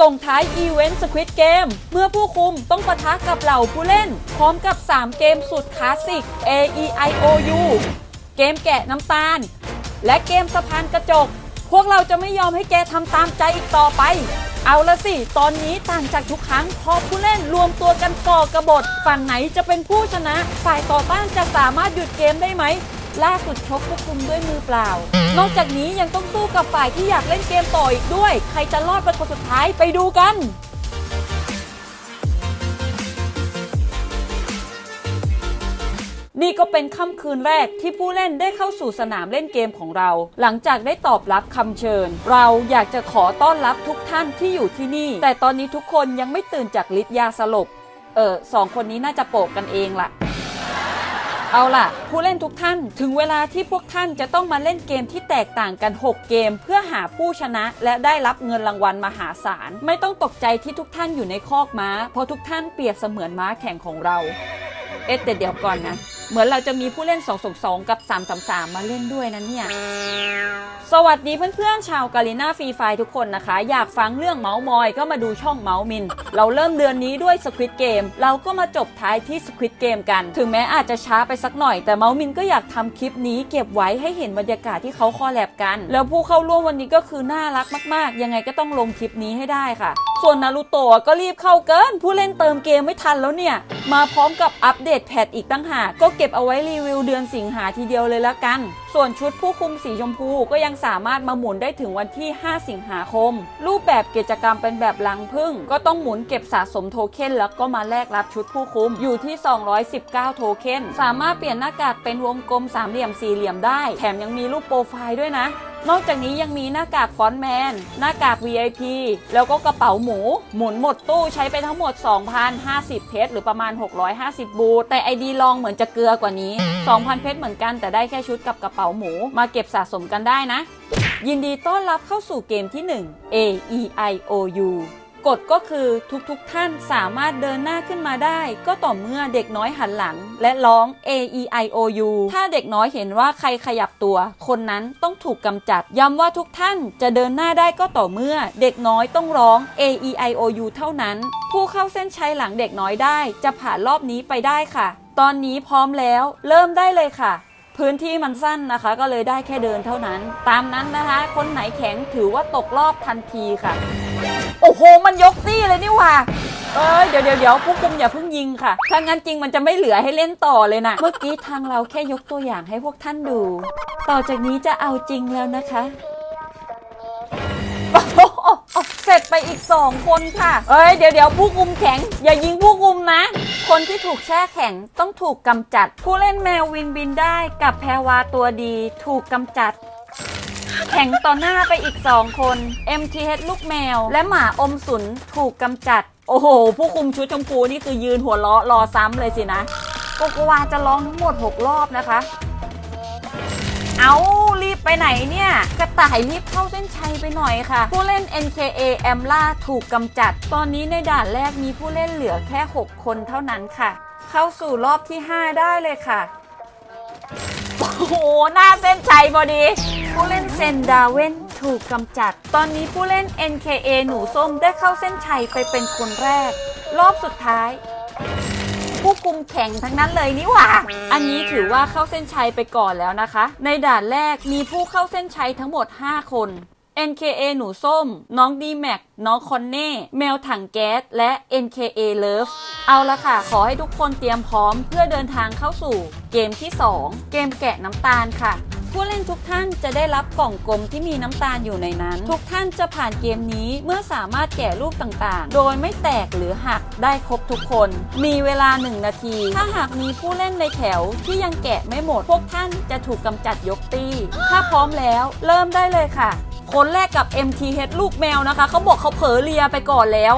ส่งท้ายอีเวนต์สควิตเกมเมื่อผู้คุมต้องปะทะกับเหล่าผู้เล่น พร้อมกับ 3 เกมสุดคลาสสิก A E I O U เกมแกะน้ำตาล และเกมสะพานกระจก พวกเราจะไม่ยอมให้แกทำตามใจอีกต่อไป เอาละสิ ตอนนี้ต่างจากทุกครั้งพอผู้เล่นรวมตัวกันก่อกระบฏ ฝั่งไหนจะเป็นผู้ชนะ ฝ่ายต่อต้านจะสามารถหยุดเกมได้ไหม ล่าสุดชกผู้คุมด้วยมือเปล่า นอกจากนี้ยังต้องสู้กับฝ่ายที่อยากเล่นเกมต่ออีกด้วย ใครจะรอดเป็นคนสุดท้ายไปดูกันนี่ก็เป็นค่ำคืนแรกที่ผู้เล่นได้เข้าสู่สนามเล่นเกมของเรา หลังจากได้ตอบรับคำเชิญ เราอยากจะขอต้อนรับทุกท่านที่อยู่ที่นี่ แต่ตอนนี้ทุกคนยังไม่ตื่นจากฤทธิ์ยาสลบ เออสองคนนี้น่าจะโปกกันเองล่ะ เอาล่ะ ผู้เล่นทุกท่านถึงเวลาที่พวกท่านจะต้องมาเล่นเกมที่แตกต่างกัน 6 เกม เพื่อหาผู้ชนะและได้รับเงินรางวัลมหาศาล ไม่ต้องตกใจที่ทุกท่านอยู่ในคอกม้า เพราะทุกท่านเปรียบเสมือนม้าแข่งของเรา เอ๊ะแต่เดี๋ยวก่อนนะ เหมือนเราจะมีผู้เล่น 2 2 2 กับ 3 3 3 มาเล่นด้วยนะเนี่ย สวัสดีเพื่อนๆ ชาวกาลิน่าฟรีไฟทุกคนนะคะ อยากฟังเรื่องเมาส์มอยก็มาดูช่องเมาส์มิน เราเริ่มเดือนนี้ด้วยสควิตเกมเราก็มาจบท้ายที่สควิตเกมกัน ถึงแม้อาจจะช้าไปสักหน่อย แต่เมาส์มินก็อยากทำคลิปนี้เก็บไว้ให้เห็นบรรยากาศที่เขาคอแลบกัน แล้วผู้เข้าร่วมวันนี้ก็คือน่ารักมาก ๆ ยังไงก็ต้องลงคลิปนี้ให้ได้ค่ะ ส่วนนารูโตะก็รีบเข้าเกิน ผู้เล่นเติมเกมไม่ทันแล้วเนี่ย มาพร้อมกับอัปเดตแพทอีกตั้งหากก็เก็บเอาไว้รีวิวเดือนสิงหาทีเดียวเลยละกัน ส่วนชุดผู้คุมสีชมพูก็ยังสามารถมาหมุนได้ถึงวันที่ 5 สิงหาคม รูปแบบกิจกรรมเป็นแบบลังพึ่ง ก็ต้องหมุนเก็บสะสมโทเค็นแล้วก็มาแลกรับชุดผู้คุมอยู่ที่ 219 โทเค็นสามารถเปลี่ยนหน้ากากเป็นวงกลมสามเหลี่ยมสี่เหลี่ยมได้ แถมยังมีรูปโปรไฟล์ด้วยนะ นอกจากนี้ยังมีหน้ากากฟอนแมน หน้ากาก VIP แล้วก็กระเป๋าหมู หมุนหมดตู้ใช้ไปทั้งหมด 2,050 เพชรหรือประมาณ 650 บูทแต่ไอดีลองเหมือนจะเกลือกว่านี้ 2,000 เพชรเหมือนกันแต่ได้แค่ชุดกับกระเป๋าหมู มาเก็บสะสมกันได้นะ ยินดีต้อนรับเข้าสู่เกมที่ 1 A E I O U กฎก็คือทุกๆทท่านสามารถเดินหน้าขึ้นมาได้ ก็ต่อเมื่อเด็กน้อยหันหลัง และร้อง A E I O U ถ้าเด็กน้อยเห็นว่าใครขยับตัว คนนั้นต้องถูกกำจัด ย้ำว่าทุกท่านจะเดินหน้าได้ก็ต่อเมื่อ เด็กน้อยต้องร้อง A E I O U เท่านั้น ผู้เข้าเส้นชัยหลังเด็กน้อยได้ จะผ่านรอบนี้ไปได้ค่ะ ตอนนี้พร้อมแล้ว เริ่มได้เลยค่ะพื้นที่มันสั้นนะคะ ก็เลยได้แค่เดินเท่านั้น ตามนั้นนะคะ คนไหนแข็งถือว่าตกรอบทันทีค่ะ โอ้โห มันยกตี้เลยนี่หว่า เอ้ย เดี๋ยวเดี๋ยวเดี๋ยวผู้คุมอย่าเพิ่งยิงค่ะ ถ้างั้นจริงมันจะไม่เหลือให้เล่นต่อเลยนะ เมื่อกี้ทางเราแค่ยกตัวอย่างให้พวกท่านดู ต่อจากนี้จะเอาจริงแล้วนะคะโอ้โหเสร็จไปอีกสองคนค่ะ เอ้ย เดี๋ยวเดี๋ยวผู้คุมแข็ง อย่ายิงผู้คุมนะ คนที่ถูกแช่แข็งต้องถูกกำจัด ผู้เล่นแมววินบินได้กับแพรวาตัวดี ถูกกำจัด แข่งต่อหน้าไปอีก 2 คน MTH ลูกแมว และหมาอมสุนถูกกำจัด โอ้โห ผู้คุมชุดชมพูนี่คือยืนหัวเราะรอซ้ำเลยสินะ โกโกวาจะร้องทั้งหมด 6 รอบนะคะ เอารีบไปไหนเนี่ย กระต่ายรีบเข้าเส้นชัยไปหน่อยค่ะ ผู้เล่น NKA แอมล่าถูกกำจัด ตอนนี้ในด่านแรกมีผู้เล่นเหลือแค่ 6 คนเท่านั้นค่ะ เข้าสู่รอบที่ 5 ได้เลยค่ะ โอ้โห หน้าเส้นชัยพอดี ซนดาเวนถูกกำจัด ตอนนี้ผู้เล่น NKA หนูส้มได้เข้าเส้นชัยไปเป็นคนแรก รอบสุดท้าย ผู้คุมแข่งทั้งนั้นเลยนี่หว่า อันนี้ถือว่าเข้าเส้นชัยไปก่อนแล้วนะคะ ในด่านแรกมีผู้เข้าเส้นชัยทั้งหมด 5 คน NKA หนูส้ม น้องดีแม็กน้องคอนเน่ แมวถังแก๊ส และ NKA Love เอาละค่ะ ขอให้ทุกคนเตรียมพร้อมเพื่อเดินทางเข้าสู่เกมที่ 2 เกมแกะน้ำตาลค่ะ ผู้เล่นทุกท่านจะได้รับกล่องกลมที่มีน้ำตาลอยู่ในนั้น ทุกท่านจะผ่านเกมนี้เมื่อสามารถแกะรูปต่างๆ โดยไม่แตกหรือหักได้ครบทุกคน มีเวลา 1 นาที ถ้าหากมีผู้เล่นในแถวที่ยังแกะไม่หมด พวกท่านจะถูกกำจัดยกตี้ ถ้าพร้อมแล้วเริ่มได้เลยค่ะ คนแรกกับ MTH ลูกแมวนะคะ เขาบอกเขาเผลอเลียไปก่อนแล้ว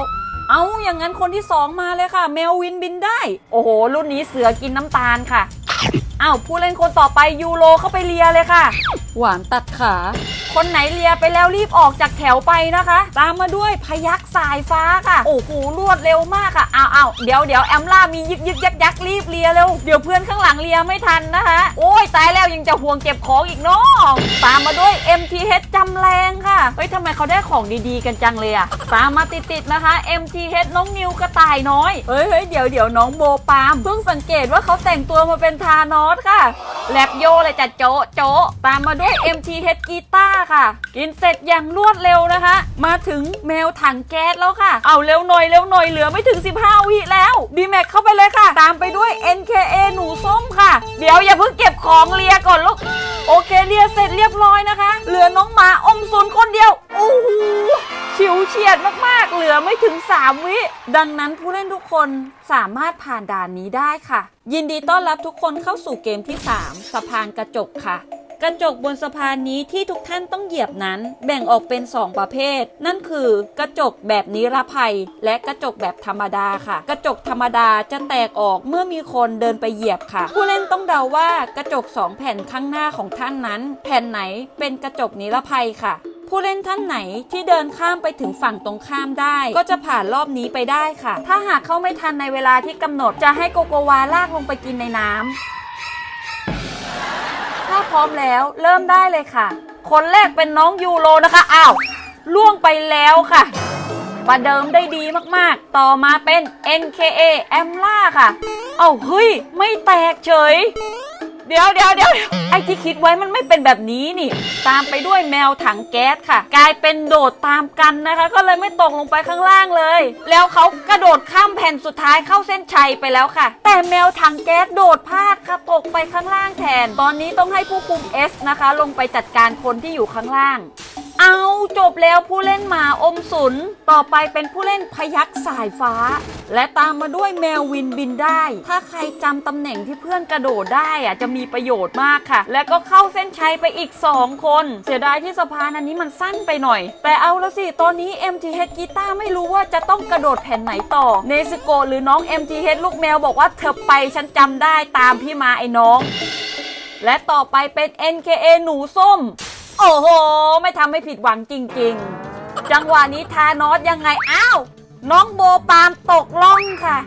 เอาอย่างนั้นคนที่ 2 มาเลยค่ะ แมววินบินได้ โอ้โห รุ่นนี้เสือกินน้ำตาลค่ะ อ้าวผู้เล่นคนต่อไปยูโรเข้าไปเลียเลยค่ะ หวานตัดขา คนไหนเลียไปแล้วรีบออกจากแถวไปนะคะ ตามมาด้วยพยักสายฟ้าค่ะ โอ้โหรวดเร็วมากค่ะเอาเอาเดี๋ยวเดี๋ยวแอมล่ามียึกยึกยักยักรีบเลียเร็ว เดี๋ยวเพื่อนข้างหลังเลียไม่ทันนะคะ โอ้ยตายแล้วยังจะห่วงเก็บของอีกเนาะตามมาด้วย MTH จำแรงค่ะ เฮ้ยทำไมเขาได้ของดีๆกันจังเลยอะตามมาติดๆนะคะ MTH น้องนิวกระต่ายน้อยเฮ้ยเฮ้ยเดี๋ยวเดี๋ยวน้องโบปาล์มเพิ่งสังเกตว่าเขาแต่งตัวมาเป็นทานอสค่ะแลบโยเลยจ้ะโจะโจะตามมาด้วย MTH กีตาร์ค่ะ กินเสร็จอย่างรวดเร็วนะคะ มาถึงแมวถังแก๊สแล้วค่ะ เอาเร็วหน่อยเร็วหน่อยเหลือไม่ถึง 15 วิแล้วดีแม็กเข้าไปเลยค่ะ ตามไปด้วย NKA หนูส้มค่ะ เดี๋ยวอย่าเพิ่งเก็บของเลียก่อนลูกโอเคเลียเสร็จเรียบร้อยนะคะ เหลือน้องหมาอมซุนคนเดียวโอ้โหฉิวเฉียดมาก ๆ เหลือไม่ถึง 3 วิ ดังนั้นผู้เล่นทุกคนสามารถผ่านด่านนี้ได้ค่ะ ยินดีต้อนรับทุกคนเข้าสู่เกมที่ 3 สะพานกระจกค่ะ กระจกบนสะพานนี้ที่ทุกท่านต้องเหยียบนั้น แบ่งออกเป็น 2 ประเภท นั่นคือกระจกแบบนิรภัย และกระจกแบบธรรมดาค่ะ กระจกธรรมดาจะแตกออกเมื่อมีคนเดินไปเหยียบค่ะ ผู้เล่นต้องเดาว่ากระจก 2 แผ่นข้างหน้าของท่านนั้น แผ่นไหนเป็นกระจกนิรภัยค่ะผู้เล่นท่านไหนที่เดินข้ามไปถึงฝั่งตรงข้ามได้ ก็จะผ่านรอบนี้ไปได้ค่ะ ถ้าหากเข้าไม่ทันในเวลาที่กำหนดจะให้โกโกวาลากลงไปกินในน้ำ ถ้าพร้อมแล้วเริ่มได้เลยค่ะ คนแรกเป็นน้องยูโรนะคะ อ้าว ล่วงไปแล้วค่ะประเดิมได้ดีมากๆ ต่อมาเป็น NKA แอมล่าค่ะ เอ้าเฮ้ย ไม่แตกเฉย ดี๋ยวเดี๋ยวเดี๋ยวไอ้ที่คิดไว้มันไม่เป็นแบบนี้นี่ ตามไปด้วยแมวถังแก๊สค่ะ กลายเป็นโดดตามกันนะคะ ก็เลยไม่ตกลงไปข้างล่างเลย แล้วเขากระโดดข้ามแผ่นสุดท้ายเข้าเส้นชัยไปแล้วค่ะ แต่แมวถังแก๊สโดดพลาดค่ะตกไปข้างล่างแทน ตอนนี้ต้องให้ผู้คุม S นะคะ ลงไปจัดการคนที่อยู่ข้างล่าง เอาจบแล้วผู้เล่นหมาอมสุน ต่อไปเป็นผู้เล่นพยักสายฟ้า และตามมาด้วยแมววินบินได้ ถ้าใครจำตำแหน่งที่เพื่อนกระโดดได้อะจะมีประโยชน์มากค่ะ และก็เข้าเส้นชัยไปอีก 2 คน เสียดายที่สะพานอันนี้มันสั้นไปหน่อย แต่เอาละสิ ตอนนี้ MTH กีตาร์ไม่รู้ว่าจะต้องกระโดดแผ่นไหนต่อเนสโกหรือน้อง MTH ลูกแมวบอกว่าเธอไปฉันจำได้ตามพี่มาไอ้น้อง และต่อไปเป็น NKA หนูส้ม โอ้โห ไม่ทำให้ผิดหวังจริง ๆ จังหวะนี้ทานอสยังไง อ้าว น้องโบปาล์มตกล่องค่ะ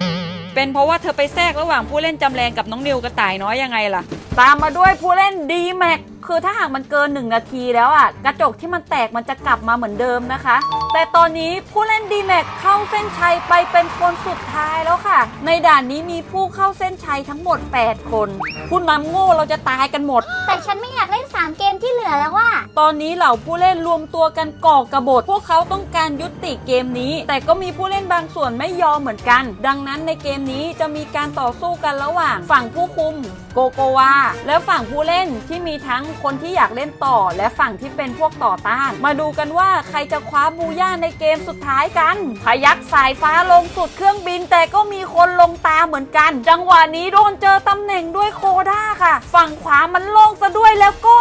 เป็นเพราะว่าเธอไปแทรกระหว่างผู้เล่นจำแรงกับน้องนิวกระต่ายน้อยยังไงล่ะ ตามมาด้วยผู้เล่นดีแม็ก คือถ้าหากมันเกิน 1 นาทีแล้วอะ กระจกที่มันแตกมันจะกลับมาเหมือนเดิมนะคะ แต่ตอนนี้ผู้เล่นดีแม็กเข้าเส้นชัยไปเป็นคนสุดท้ายแล้วค่ะ ในด่านนี้มีผู้เข้าเส้นชัยทั้งหมด 8 คนผู้นำโง่เราจะตายกันหมด แต่ฉันไม่อยากเล่น 3 เกมที่เหลือแล้วว่า ตอนนี้เหล่าผู้เล่นรวมตัวกันก่อกระบฏพวกเขาต้องการยุติเกมนี้ แต่ก็มีผู้เล่นบางส่วนไม่ยอมเหมือนกัน ดังนั้นในเกมนี้จะมีการต่อสู้กันระหว่าง ฝั่งผู้คุมโกโกวาและฝั่งผู้เล่นที่มีทั้งคนที่อยากเล่นต่อและฝั่งที่เป็นพวกต่อต้าน มาดูกันว่าใครจะคว้าบูย่าในเกมสุดท้ายกันพยักสายฟ้าลงสุดเครื่องบิน แต่ก็มีคนลงตาเหมือนกัน จังหวะนี้โดนเจอตำแหน่งด้วยโคด้าค่ะ ฝั่งขวามันโล่งซะด้วยแล้วก็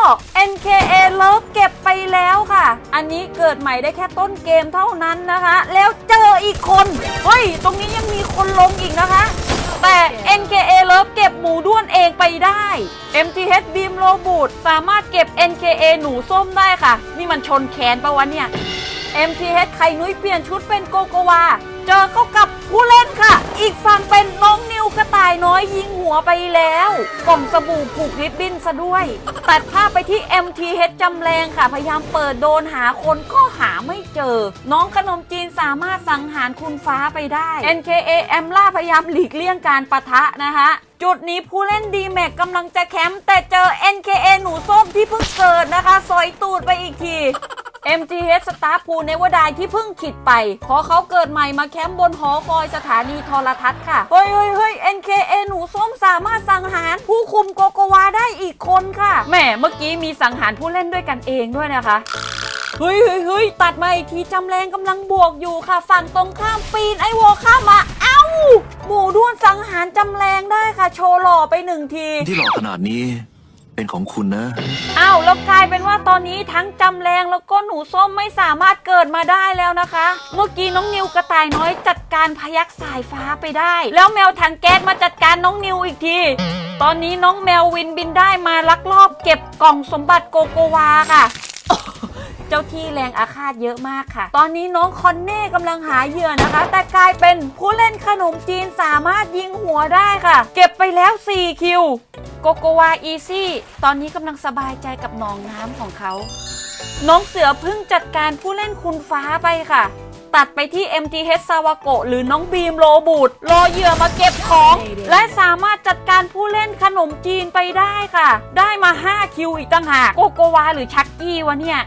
NKA เลิฟเก็บไปแล้วค่ะ อันนี้เกิดใหม่ได้แค่ต้นเกมเท่านั้นนะคะ แล้วเจออีกคน เฮ้ย ตรงนี้ยังมีคนลงอีกนะคะ แต่ NKA เลิฟเก็บหมูด้วนเองไปได้ MTH Beam โ o บูดสามารถเก็บ NKA หนูส้มได้ค่ะ นี่มันชนแขนปะวะเนี่ย MTH ไข่นุ้ยเปลี่ยนชุดเป็นโกโกวา เจอเข้ากับผู้เล่นค่ะ อีกฝั่งเป็นายน้อยยิงหัวไปแล้ว กล่องสบู่ผูกริบบิ้นซะด้วย ตัดภาพไปที่ MTH จำแรงค่ะ พยายามเปิดโดนหาคนก็หาไม่เจอ น้องขนมจีนสามารถสังหารคุณฟ้าไปได้ NKA แอมล่าพยายามหลีกเลี่ยงการปะทะนะคะจุดนี้ผู้เล่นดีแม็กกำลังจะแคมป์แต่เจอ NKA หนูส้มที่เพิ่งเกิดนะคะ ซอยตูดไปอีกที MTH สตาร์พูเนวดายที่เพิ่งขิดไปพอเขาเกิดใหม่มาแคมป์บนหอคอยสถานีโทรทัศน์ค่ะ เฮ้ยเฮ้ยเฮ้ย NKA หนูส้มสามารถสังหารผู้คุมโกโกวาได้อีกคนค่ะ แหมเมื่อกี้มีสังหารผู้เล่นด้วยกันเองด้วยนะคะเฮ้ยเฮ้ยเฮ้ยตัดมาอีกทีจำแรงกำลังบวกอยู่ค่ะ ฝั่งตรงข้ามปีนไอวอข้ามมาเอ้า หมูด้วนสังหารจำแรงได้ค่ะ โชว์หล่อไปหนึ่งที ที่หล่อขนาดนี้ เป็นของคุณนะ อ้าวแล้วกลายเป็นว่าตอนนี้ทั้งจำแรงแล้วก็หนูส้มไม่สามารถเกิดมาได้แล้วนะคะ เมื่อกี้น้องนิวกระต่ายน้อยจัดการพยักสายฟ้าไปได้ แล้วแมวถังแก๊สมาจัดการน้องนิวอีกที ตอนนี้น้องแมววินบินได้มาลักลอบเก็บกล่องสมบัติโกโกวาค่ะ เจ้าที่แรงอาฆาตเยอะมากค่ะ ตอนนี้น้องคอนเน่กำลังหาเหยื่อนะคะ แต่กลายเป็นผู้เล่นขนมจีนสามารถยิงหัวได้ค่ะ เก็บไปแล้ว 4 คิว โกโกวาอีซี่ ตอนนี้กำลังสบายใจกับหนองน้ำของเขา น้องเสือเพิ่งจัดการผู้เล่นคุณฟ้าไปค่ะ ตัดไปที่ MTH ซาวาโกะหรือน้องบีมโรบูดรอเหยื่อมาเก็บของ และสามารถจัดการผู้เล่นขนมจีนไปได้ค่ะ ได้มา 5 คิวอีกต่างหาก โกโกวาหรือชักกี้วะเนี่ย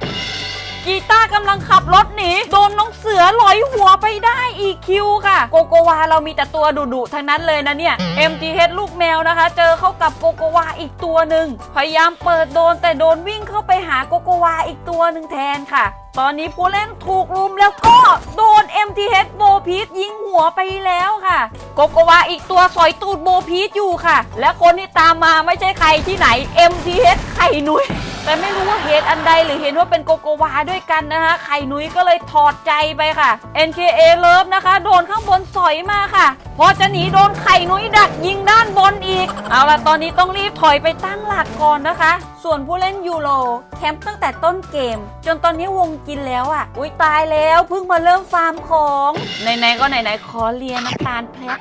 กีตาร์กำลังขับรถหนีโดนน้องเสือลอยหัวไปได้อีกคิวค่ะ โกโกวาเรามีแต่ตัวดุๆทั้งนั้นเลยนะเนี่ย MTH ลูกแมวนะคะ เจอเข้ากับโกโกวาอีกตัวหนึ่งพยายามเปิดโดนแต่โดนวิ่งเข้าไปหาโกโกวาอีกตัวหนึ่งแทนค่ะตอนนี้ผู้เล่นถูกรุมแล้วก็โดน MTH โบพีทยิงหัวไปแล้วค่ะโกโกวาอีกตัวสอยตูดโบพีทอยู่ค่ะ และคนที่ตามมาไม่ใช่ใครที่ไหน MTH ไข่นุ้ย แต่ไม่รู้ว่าเหตุอันใดหรือเห็นว่าเป็นโกโกวาด้วยกันนะคะไข่นุ้ยก็เลยถอดใจไปค่ะ NKA เลิฟนะคะ โดนข้างบนสอยมาค่ะ พอจะหนีโดนไข่นุ้ยดักยิงด้านบนอีก เอาล่ะตอนนี้ต้องรีบถอยไปตั้งหลักก่อนนะคะ ส่วนผู้เล่นยูโรแคมป์ตั้งแต่ต้นเกม จนตอนนี้วงกินแล้วอะ อุ้ยตายแล้วเพิ่งมาเริ่มฟาร์มของไหนๆก็ไหนๆขอเลียน้ำตาลแพะ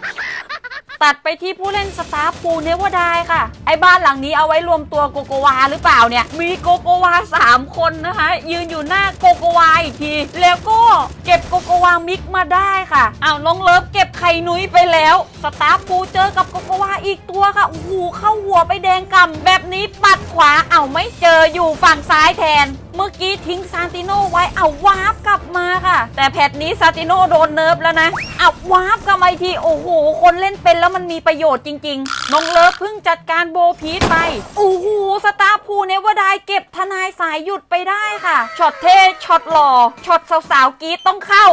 ตัดไปที่ผู้เล่นสตาร์พูเนวดายค่ะ ไอ้บ้านหลังนี้เอาไว้รวมตัวโกโกวาหรือเปล่าเนี่ย มีโกโกวา 3 คนนะคะ ยืนอยู่หน้าโกโกวาอีกที แล้วก็เก็บโกโกวามิกมาได้ค่ะอ้าวน้องเลิฟเก็บไข่นุ้ยไปแล้ว สตาร์พูเจอกับโกโกวาอีกตัวค่ะโอ้โหเข้าหัวไปแดงกำแบบนี้ปัดขวาเอาไม่เจออยู่ฝั่งซ้ายแทน มื่อกี้ทิ้งซานติโนไว้เอาวาร์ปกลับมาค่ะ แต่แพทนี้ซานติโนโดนเนิร์ฟแล้วนะเอาวาร์ปกลับมาทีโอ้โห คนเล่นเป็นแล้วมันมีประโยชน์จริงๆ น้องเลิฟเพิ่งจัดการโบพีทไปโอ้โหสตาร์พูเนวดายเก็บทนายสายหยุดไปได้ค่ะช็อตเท่ช็อตหล่อช็อตสาวๆกีดต้องเข้า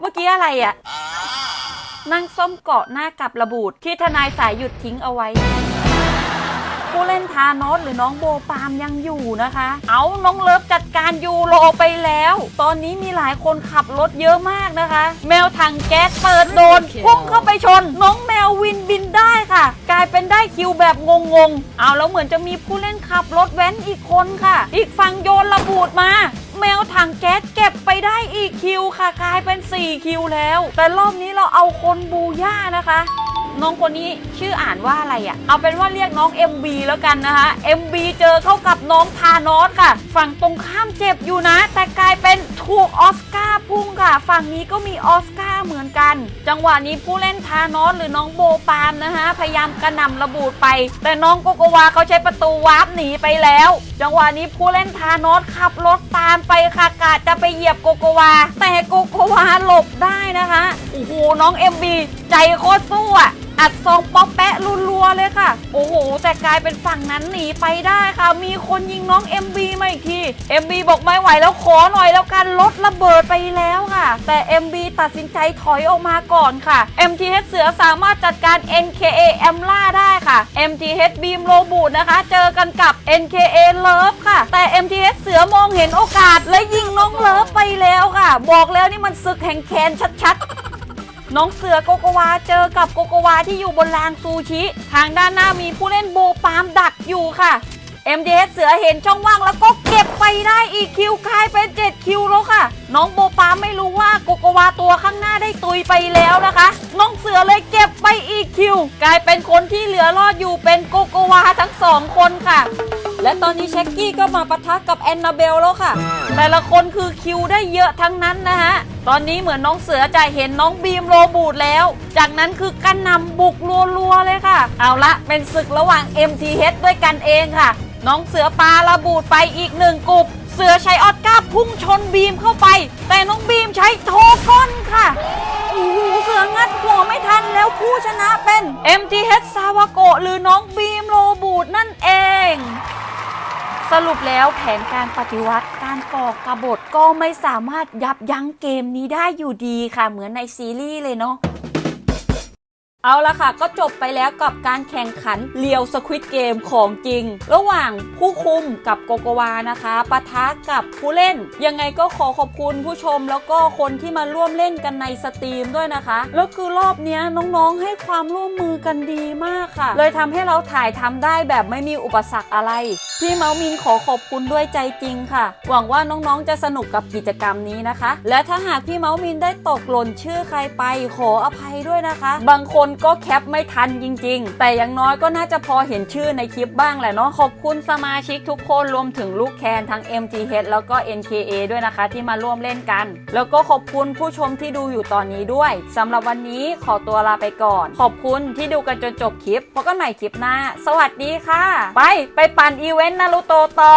เมื่อกี้อะไรอะนั่งส้มเกาะหน้ากับระบูดที่ทนายสายหยุดทิ้งเอาไว้ ผู้เล่นทานอสหรือน้องโบปามยังอยู่นะคะ เอาน้องเลิฟจัดการยูโรไปแล้ว ตอนนี้มีหลายคนขับรถเยอะมากนะคะ แมวถังแก๊สเปิดโดนพุ่งเข้าไปชน น้องแมววินบินได้ค่ะ กลายเป็นได้คิวแบบงงๆ เอาแล้วเหมือนจะมีผู้เล่นขับรถแว้นอีกคนค่ะ อีกฝั่งโยนระบูดมา แมวถังแก๊สเก็บไปได้อีกคิวค่ะ กลายเป็น 4 คิวแล้ว แต่รอบนี้เราเอาคนบูย่านะคะ น้องคนนี้ชื่ออ่านว่าอะไรอะ่ะ เอาเป็นว่าเรียกน้อง MB แล้วกันนะคะ MB เจอเข้ากับน้องทานอสค่ะ ฝั่งตรงข้ามเจ็บอยู่นะ แต่กลายเป็นถูกออสการ์พุ่งค่ะ ฝั่งนี้ก็มีออสการ์เหมือนกัน จังหวะนี้ผู้เล่นทานอสหรือน้องโบปามนะคะ พยายามกระหน่ำระบูดไป แต่น้องโกโกวาเขาใช้ประตูวาร์ปหนีไปแล้ว จังหวะนี้ผู้เล่นทานอสขับรถตามไปค่ะกาจะไปเหยียบโกโกวา แต่โกโกวาหลบได้นะคะโอ้โหน้อง MB ใจโคตรสู้อะ อัดซองป๊อปแปะรัวๆเลยค่ะ โอ้โห แต่กลายเป็นฝั่งนั้นหนีไปได้ค่ะ มีคนยิงน้อง MB มาอีกที MB บอกไม่ไหวแล้วขอหน่อยแล้วกันรถระเบิดไปแล้วค่ะ แต่ MB ตัดสินใจถอยออกมาก่อนค่ะ MTH เสือสามารถจัดการ NKA แอมล่าได้ค่ะ MTH บีมโรบูดนะคะ เจอกันกับ NKA เลิฟค่ะ แต่ MTH เสือมองเห็นโอกาสและยิงน้องเลิฟไปแล้วค่ะ บอกแล้วนี่มันศึกแห่งแคนชัดๆ น้องเสือโกโกวาเจอกับโกโกวาที่อยู่บนรางซูชิ ทางด้านหน้ามีผู้เล่นโบปามดักอยู่ค่ะ MDS เสือเห็นช่องว่างแล้วก็เก็บไปได้อีกคิวกลายเป็น 7 คิวแล้วค่ะ น้องโบปามไม่รู้ว่าโกโกวาตัวข้างหน้าได้ตุยไปแล้วนะคะ น้องเสือเลยเก็บไปอีกคิว กลายเป็นคนที่เหลือรอดอยู่เป็นโกโกวาทั้งสองคนค่ะ และตอนนี้เช็กกี้ก็มาปะทะกับแอนนาเบลแล้วค่ะ แต่ละคนคือคิวได้เยอะทั้งนั้นนะฮะ ตอนนี้เหมือนน้องเสือจะเห็นน้องบีมโรบูดแล้ว จากนั้นคือกันนำบุกรัวๆเลยค่ะ เอาละเป็นศึกระหว่าง MTH ด้วยกันเองค่ะ น้องเสือปลาระบูดไปอีกหนึ่งกลุ่มเสือใช้ออสการ์พุ่งชนบีมเข้าไป แต่น้องบีมใช้โทก้อนค่ะโอ้โหเสืองัดหัวไม่ทันแล้วผู้ชนะเป็น MTH ซาวาโกะหรือน้องบีมโรบูดนั่นเอง สรุปแล้วแผนการปฏิวัติการก่อกบฏก็ไม่สามารถยับยั้งเกมนี้ได้อยู่ดีค่ะ เหมือนในซีรีส์เลยเนาะ เอาละค่ะ ก็จบไปแล้วกับการแข่งขันเลียวสควิตเกมของจริง ระหว่างผู้คุมกับโกโกวานะคะปะทะกับผู้เล่น ยังไงก็ขอขอบคุณผู้ชมแล้วก็คนที่มาร่วมเล่นกันในสตรีมด้วยนะคะ แล้วคือรอบนี้น้องๆให้ความร่วมมือกันดีมากค่ะ เลยทำให้เราถ่ายทำได้แบบไม่มีอุปสรรคอะไร พี่เมามินขอขอบคุณด้วยใจจริงค่ะ หวังว่าน้องๆจะสนุกกับกิจกรรมนี้นะคะ และถ้าหากพี่เมามินได้ตกหล่นชื่อใครไปขออภัยด้วยนะคะ บางคนก็แคปไม่ทันจริง ๆ แต่อย่างน้อยก็น่าจะพอเห็นชื่อในคลิปบ้างแหละเนาะขอบคุณสมาชิกทุกคนรวมถึงลูกแคนทั้ง MGH แล้วก็ NKA ด้วยนะคะ ที่มาร่วมเล่นกัน แล้วก็ขอบคุณผู้ชมที่ดูอยู่ตอนนี้ด้วยสำหรับวันนี้ขอตัวลาไปก่อน ขอบคุณที่ดูกันจนจบคลิปพบกันใหม่คลิปหน้า สวัสดีค่ะ ไปไปปั่นอีเวนต์นารูโตะต่อ